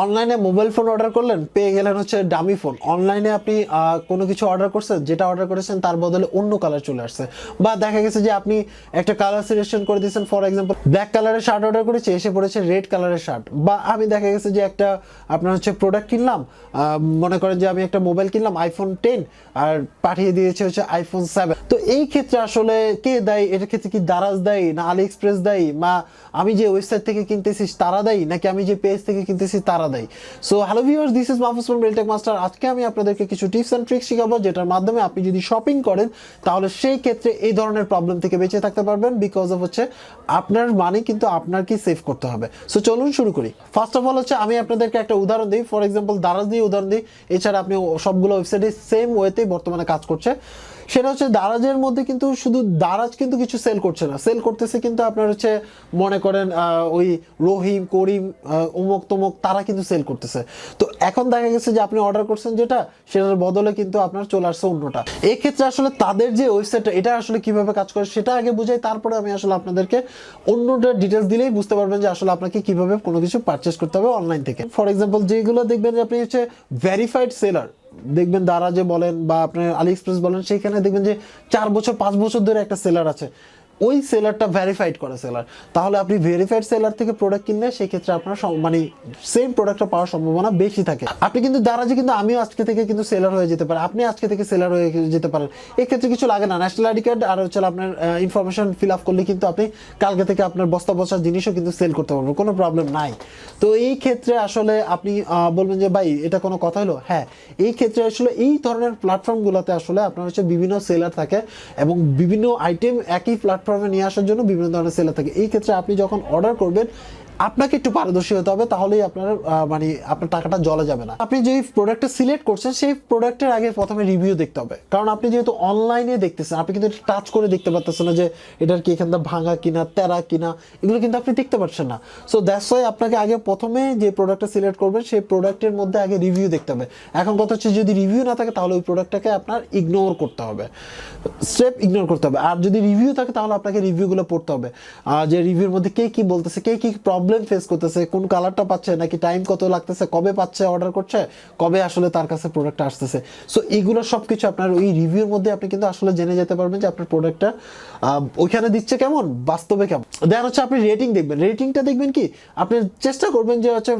অনলাইনে mobile phone order করলেন, পেয়ে গেলেন হচ্ছে ডামি ফোন অনলাইনে আপনি কোনো কিছু অর্ডার করছেন, যেটা অর্ডার করেছেন, তার বদলে অন্য কালার চলে আসছে। বা দেখা গেছে যে আপনি একটা কালার সিলেকশন করে দিয়েছেন ফর এক্সাম্পল ব্ল্যাক কালারের শার্ট অর্ডার করেছে, এসে পড়েছে রেড কালারের শার্ট বা আমি দেখা গেছে যে একটা আপনার হচ্ছে প্রোডাক্ট কিনলাম মনে করেন যে আমি একটা মোবাইল কিনলাম আইফোন টেন আর পাঠিয়ে দিয়েছে হচ্ছে আইফোন সেভেন তো এই ক্ষেত্রে আসলে কে দেয়? এটার ক্ষেত্রে কি দারাজ দেয় না আলি এক্সপ্রেস দেয়? বা আমি যে ওয়েবসাইট থেকে কিনতেছি, তারা দেয়? নাকি আমি যে পেজ থেকে কিনতেছি, তারা দেয়। So hello viewers this is Mahfuz রেলটেক master আজকে আমি আপনাদেরকে কিছু টিপস অ্যান্ড ট্রিক্স শেখাবো, যেটার মাধ্যমে আপনি যদি শপিং করেন, তাহলে সেই ক্ষেত্রে এই ধরনের প্রবলেম থেকে বেঁচে থাকতে পারবেন বিকজ অফ হচ্ছে আপনার মানি কিন্তু আপনার কি সেভ করতে হবে। সো চলুন শুরু করি। ফার্স্ট অফ অল হচ্ছে, আমি আপনাদেরকে একটা উদাহরণ দিই। ফর এক্সাম্পল দারাজ দিয়ে উদাহরণ দিই। এছাড়া আপনি সবগুলো ওয়েবসাইটে সেম ওয়েতেই বর্তমানে কাজ করছে। সেটা হচ্ছে দারাজের মধ্যে কিন্তু শুধু দারাজ কিন্তু কিছু সেল করছে না। সেল করতেছে কিন্তু আপনার হচ্ছে মনে করেন ওই রহিম, করিম অমুক তমুক, তারা কিন্তু সেল করতেছে। তো এখন দেখা গেছে যে আপনি অর্ডার করছেন যেটা, সেটার বদলে কিন্তু আপনার চলে আসছে অন্যটা। এক্ষেত্রে আসলে তাদের যে ওয়েবসাইটটা এটা আসলে কীভাবে কাজ করে সেটা আগে বুঝাই, তারপরে আমি আসলে আপনাদেরকে অন্যটা ডিটেলস দিলেই বুঝতে পারবেন যে আসলে আপনাকে কীভাবে কোনো কিছু পারচেস করতে হবে অনলাইন থেকে। ফর এক্সাম্পল যেগুলো দেখবেন যে আপনি হচ্ছে ভেরিফাইড সেলার দেখবেন দারাজে বলেন বা আপনার আলি এক্সপ্রেস বলেন, সেইখানে দেখবেন যে চার বছর, পাঁচ বছর ধরে একটা সেলার আছে। ওই সেলারটা ভেরিফাইড করে সেলার তাহলে আপনি ভেরিফাইড সেলার থেকে প্রোডাক্ট কিনলে সেক্ষেত্রে আপনার মানে সেম প্রোডাক্টটা পাওয়ার সম্ভাবনা বেশি থাকে। আপনি কিন্তু দারাজে কিন্তু আমিও আজকে থেকে কিন্তু সেলার হয়ে যেতে পারে। আপনি আজকে থেকে সেলার হয়ে যেতে পারেন। এক্ষেত্রে কিছু লাগে না। ন্যাশনাল আইডি কার্ড আর হচ্ছে আপনার ইনফরমেশন ফিল আপ করলে কিন্তু আপনি কালকে থেকে আপনার বস্তা বস্তা জিনিসও কিন্তু সেল করতে পারবেন। কোনো প্রবলেম নাই। তো এই ক্ষেত্রে আসলে আপনি বলবেন যে, ভাই, এটা কোনো কথা হলো? হ্যাঁ এই ক্ষেত্রে আসলে এই ধরনের প্ল্যাটফর্মগুলোতে আসলে আপনার হচ্ছে বিভিন্ন সেলার থাকে এবং বিভিন্ন আইটেম একই প্ল্যাটফর্মে নিয়ে আসার জন্য বিভিন্ন ধরনের সেলার থাকে। এই ক্ষেত্রে আপনি যখন অর্ডার করবেন আপনাকে একটু পারদর্শী হতে হবে, তাহলেই আপনার মানে আপনার টাকাটা জলে যাবে না। আপনি যে প্রোডাক্টটা সিলেক্ট করছেন, সেই প্রোডাক্টের আগে প্রথমে রিভিউ দেখতে হবে। কারণ আপনি যেহেতু অনলাইনে দেখতেছেন, আপনি কিন্তু টাচ করে দেখতে পারতেছেন না যে এটার কি এখান থেকে ভাঙা কিনা, তেরা কিনা, এগুলো কিন্তু আপনি দেখতে পাচ্ছেন না। সো দ্যাটস ওয়াই আপনাকে আগে প্রথমে যে প্রোডাক্টটা সিলেক্ট করবেন, সেই প্রোডাক্টের মধ্যে আগে রিভিউ দেখতে হবে। এখন কথা হচ্ছে যদি রিভিউ না থাকে, তাহলে ওই প্রোডাক্টটাকে আপনার ইগনোর করতে হবে। স্টেপ ইগনোর করতে হবে। আর যদি রিভিউ থাকে, তাহলে আপনাকে রিভিউগুলো পড়তে হবে। আর যে রিভিউর মধ্যে কে কি বলতেছে, কে কি প্রবলেম ফেস করতেছে, কোন কালারটা পাচ্ছে, নাকি টাইম কত লাগতেছে, কবে পাচ্ছে অর্ডার করছে, কবে আসলে তার কাছে প্রোডাক্টটা আসতেছে। সো এইগুলো সব কিছু আপনার ওই রিভিউর মধ্যে আপনি কিন্তু আসলে জেনে যেতে পারবেন যে আপনার প্রোডাক্টটা ওইখানে দিচ্ছে কেমন, বাস্তবে কেমন। দেন হচ্ছে আপনি রেটিং দেখবেন। রেটিংটা দেখবেন কি, আপনি চেষ্টা করবেন যে হচ্ছে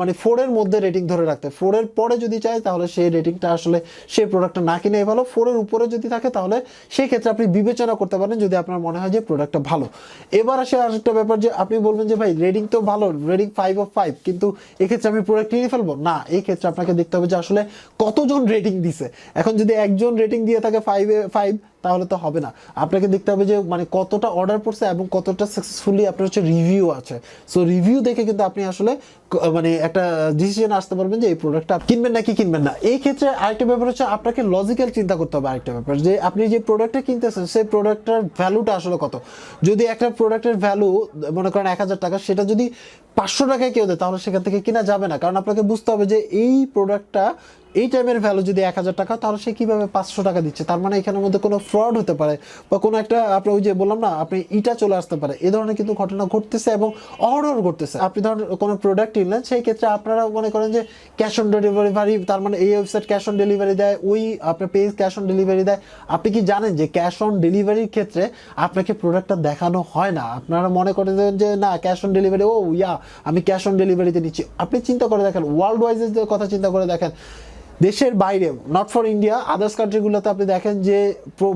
মানে ফোরের মধ্যে রেটিং ধরে রাখতে। ফোরের পরে যদি চায়, তাহলে সেই রেটিংটা আসলে সেই প্রোডাক্টটা না কিনে ভালো। ফোরের উপরে যদি থাকে, তাহলে সেই ক্ষেত্রে আপনি বিবেচনা করতে পারেন যদি আপনার মনে হয় যে প্রোডাক্টটা ভালো। এবার আসে আরেকটা ব্যাপার যে আপনি বলবেন যে, ভাই রেটিং তো ভালো রেডিং ফাইভ অফ ফাইভ কিন্তু এক্ষেত্রে আমি প্রোডাক্ট নিয়ে ফেলব? না, এই ক্ষেত্রে আপনাকে দেখতে হবে যে আসলে কতজন রেটিং দিছে। এখন যদি একজন রেটিং দিয়ে থাকে ফাইভে ফাইভ তাহলে তো হবে না। আপনাকে দেখতে হবে যে মানে কতটা অর্ডার পড়ছে এবং কতটা সাকসেসফুলি আপনার হচ্ছে রিভিউ আছে। সো রিভিউ দেখে কিন্তু আপনি আসলে মানে একটা ডিসিশন আসতে পারবেন যে এই প্রোডাক্টটা কিনবেন নাকি কিনবেন না। এই ক্ষেত্রে আরেকটা ব্যাপার হচ্ছে আপনাকে লজিক্যাল চিন্তা করতে হবে আরেকটা ব্যাপার। যে আপনি যে প্রোডাক্টটা কিনতেছেন, সেই প্রোডাক্টটার ভ্যালুটা আসলে কত? যদি একটা প্রোডাক্টের ভ্যালু মনে করেন এক হাজার টাকা, সেটা যদি পাঁচশো টাকায় কেউ দেয়, তাহলে সেখান থেকে কিনা যাবে না। কারণ আপনাকে বুঝতে হবে যে এই প্রোডাক্টটা এই টাইমের ভ্যালু যদি এক হাজার টাকা, তাহলে সে কীভাবে পাঁচশো টাকা দিচ্ছে? তার মানে এখানের মধ্যে কোনো ফ্রড হতে পারে বা কোনো একটা, আপনি ওই যে বললাম না, আপনি ইটা চলে আসতে পারে। এ ধরনের কিন্তু ঘটনা ঘটতেছে এবং অর্ডার ঘটতেছে। আপনি ধরেন কোনো প্রোডাক্ট কিনলেন সেই ক্ষেত্রে আপনারা মনে করেন যে ক্যাশ অন ডেলিভারি তার মানে এই ওয়েবসাইট ক্যাশ অন ডেলিভারি দেয়, ওই আপনার পেজ ক্যাশ অন ডেলিভারি দেয়। আপনি কি জানেন যে ক্যাশ অন ডেলিভারির ক্ষেত্রে আপনাকে প্রোডাক্টটা দেখানো হয় না? আপনারা মনে করেন যে না ক্যাশ অন ডেলিভারি ও ইয়া, আমি ক্যাশ অন ডেলিভারিতে নিচ্ছি। আপনি চিন্তা করে দেখেন ওয়ার্ল্ড ওয়াইজের কথা চিন্তা করে দেখেন। দেশের বাইরে নট ফর ইন্ডিয়া আদার্স কান্ট্রিগুলোতে আপনি দেখেন যে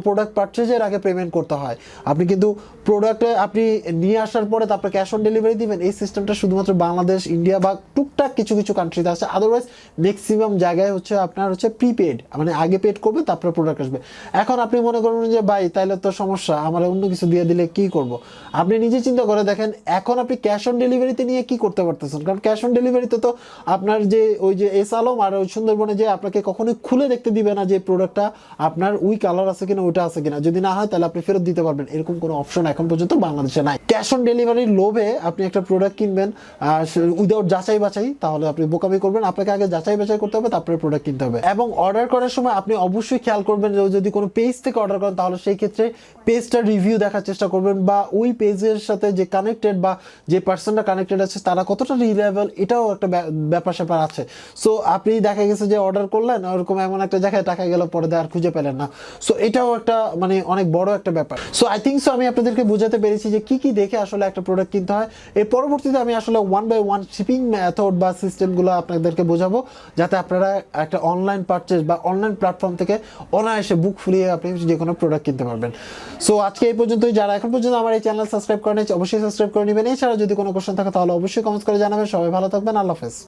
প্রোডাক্ট পারচেজের আগে পেমেন্ট করতে হয়। আপনি কিন্তু প্রোডাক্টে আপনি নিয়ে আসার পরে তারপরে ক্যাশ অন ডেলিভারি দিবেন, এই সিস্টেমটা শুধুমাত্র বাংলাদেশ ইন্ডিয়া বা টুকটাক কিছু কিছু কান্ট্রিতে আছে। আদারওয়াইজ ম্যাক্সিমাম জায়গায় হচ্ছে আপনার হচ্ছে প্রিপেড মানে আগে পেড করবে, তারপরে প্রোডাক্ট আসবে। এখন আপনি মনে করবেন যে, ভাই, তাইলে তো সমস্যা, আমার অন্য কিছু দিয়ে দিলে কি করব? আপনি নিজে চিন্তা করে দেখেন, এখন আপনি ক্যাশ অন ডেলিভারিতে নিয়ে কি করতে পারতেছেন? কারণ ক্যাশ অন ডেলিভারিতে তো আপনার যে, ওই যে এস আলম আর ওই সুন্দরবনে যে আপনাকে কখনোই খুলে দেখতে দিবে না যে প্রোডাক্টটা আপনার উই কালার আছে কিনা, ওইটা আছে কিনা। যদি না হয়, তাহলে আপনি ফেরত দিতে পারবেন। এরকম কোনো অপশন এখন পর্যন্ত বাংলাদেশে নাই। ক্যাশ অন ডেলিভারির লোভে আপনি একটা প্রোডাক্ট কিনবেন উইদাউট যাচাই বাছাই, তাহলে আপনি বোকামি করবেন। আপনাকে আগে যাচাই বাছাই করতে হবে, তারপরে প্রোডাক্ট কিনতে হবে। এবং অর্ডার করার সময় আপনি অবশ্যই খেয়াল করবেন যে যদি কোনো পেজ থেকে অর্ডার করেন, তাহলে সেই ক্ষেত্রে পেজটা রিভিউ দেখার চেষ্টা করবেন, বা ওই পেজের সাথে যে কানেক্টেড বা যে পার্সনটা কানেক্টেড আছে, তারা কতটা রিলেভেল এটাও একটা ব্যা- ব্যাপার স্যাপার আছে। সো আপনি দেখা গেছে যে অর্ডার করলেন, ওরকম এমন একটা জায়গায় টাকা গেল, পরে আর খুঁজে পেলেন না। সো এটাও একটা মানে অনেক বড় একটা ব্যাপার। সো আই থিঙ্ক সো আমি আপনাদেরকে বোঝাতে পেরেছি যে কি কি দেখে আসলে একটা প্রোডাক্ট কিনতে হয়। এর পরবর্তীতে আমি আসলে one by one shipping method বা সিস্টেমগুলো আপনাদেরকে বোঝাবো, যাতে আপনারা একটা অনলাইন পারচেস বা অনলাইন প্ল্যাটফর্ম থেকে অনায়াসে বুক ফুলিয়ে আপনি যে কোনো প্রোডাক্ট কিনতে পারবেন। সো আজকে এই পর্যন্তই। যারা এখন পর্যন্ত আমার এই চ্যানেল সাবস্ক্রাইব করেন অবশ্যই সাবস্ক্রাইব করে নেবেন। এছাড়া যদি কোনো কোশ্চেন থাকে, তাহলে অবশ্যই কমেন্টস করে জানাবেন। সবাই ভালো থাকবেন। আল্লাহ হাফেজ।